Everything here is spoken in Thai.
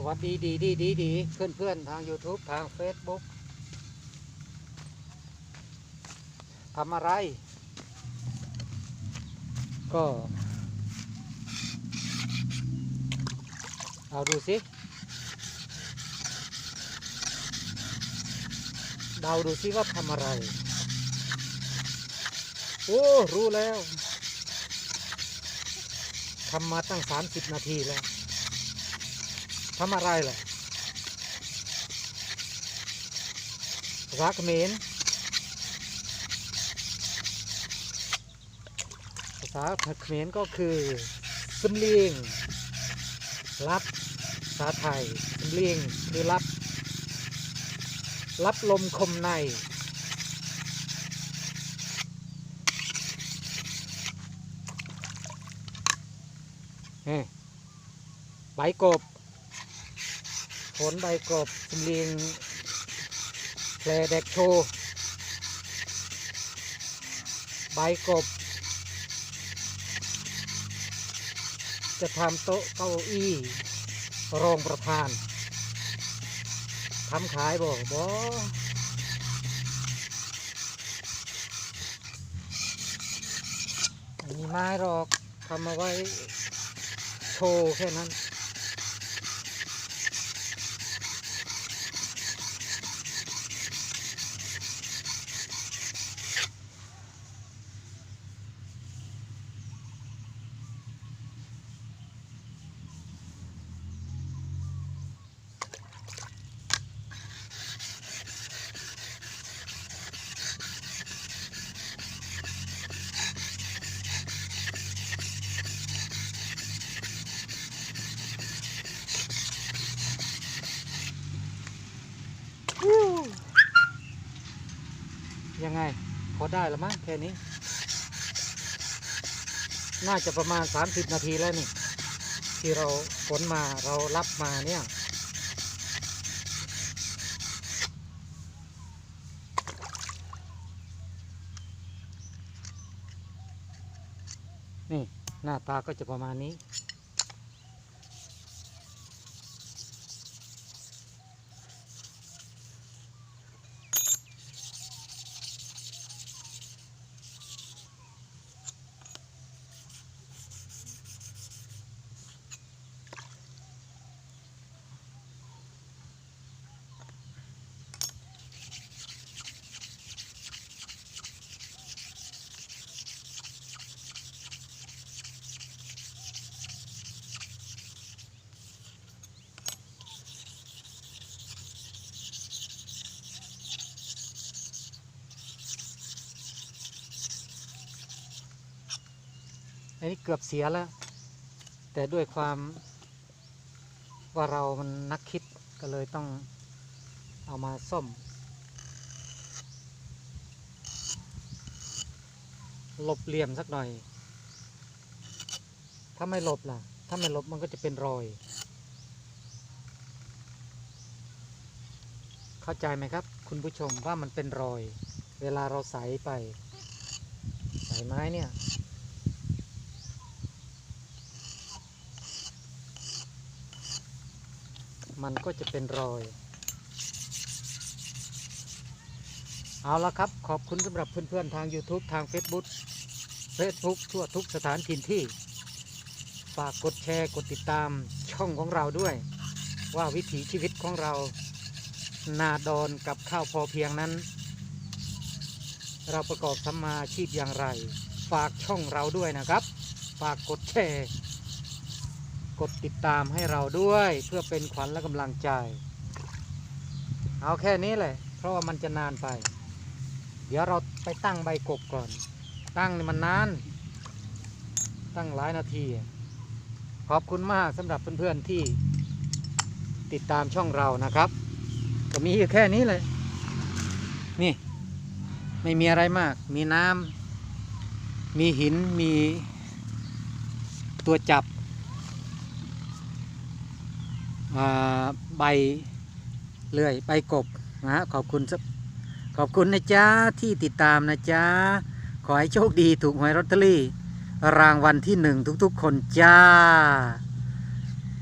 สวัสดีดีดีดีดีเพื่อนเพื่อนทาง YouTube ทาง Facebook ทำอะไร ก็ เอาดูสิเดาดูสิว่าทำอะไร โอ้ รู้แล้วทำมาตั้ง 30 นาทีแล้ว ทำอะไรล่ะภาษาเมรภาษาเขมรก็คือสำเลียงรับภาษาไทยสำเลียงคือรับ รับลมคมในเฮ้ใบกบ ผลใบกบสำเลียงแพลแดกโชว์ใบกบจะทำโต๊ะเก้าอี้รองประธานทำขายบ่บ่ไม่มีไม้หรอกทำมาไว้โชว์แค่นั้น ยังไง พอได้แล้วมั้งแค่นี้ น่าจะประมาณ 30 นาทีแล้วนี่ ที่เราขนมาเรารับมาเนี่ยนี่หน้าตาก็จะประมาณนี้ อันนี้เกือบเสียแล้ว แต่ด้วยความว่าเรามันนักคิดก็เลยต้องเอามาซ่อม หลบเหลี่ยมสักหน่อย ถ้าไม่หลบล่ะ ถ้าไม่หลบมันก็จะเป็นรอย เข้าใจไหมครับ คุณผู้ชมว่ามันเป็นรอย เวลาเราใส่ไป ใส่ไม้เนี่ย มันก็จะเป็นรอย เอาละครับ ขอบคุณสำหรับเพื่อนๆ ทาง YouTube ทาง Facebook Facebook ทั่วทุกสถานถิ่ที่ ฝากกดแชร์กดติดตามช่องของเราด้วย ว่าวิถีชีวิตของเรานาดอนกับข้าวพอเพียงนั้น เราประกอบสัมมอาชีพอย่างไร ฝากช่องเราด้วยนะครับ ฝากกดแชร์ กดติดตามให้เราด้วยเพื่อเป็นขวัญและกำลังใจ เอาแค่นี้แหละ เพราะว่ามันจะนานไป เดี๋ยวเราไปตั้งใบกบก่อน ตั้งนี่มันนาน ตั้งหลายนาที ขอบคุณมากสำหรับเพื่อนๆที่ติดตามช่องเรานะครับ ก็มีแค่นี้เลย นี่ ไม่มีอะไรมาก มีน้ำมีหินมีตัวจับ ใบเลื่อยใบกบนะฮะขอบคุณขอบคุณนะจ๊ะที่ติดตามนะจ๊ะขอให้โชคดีถูกหวยลอตเตอรี่ รางวัลที่หนึ่งทุกๆ คนจ้า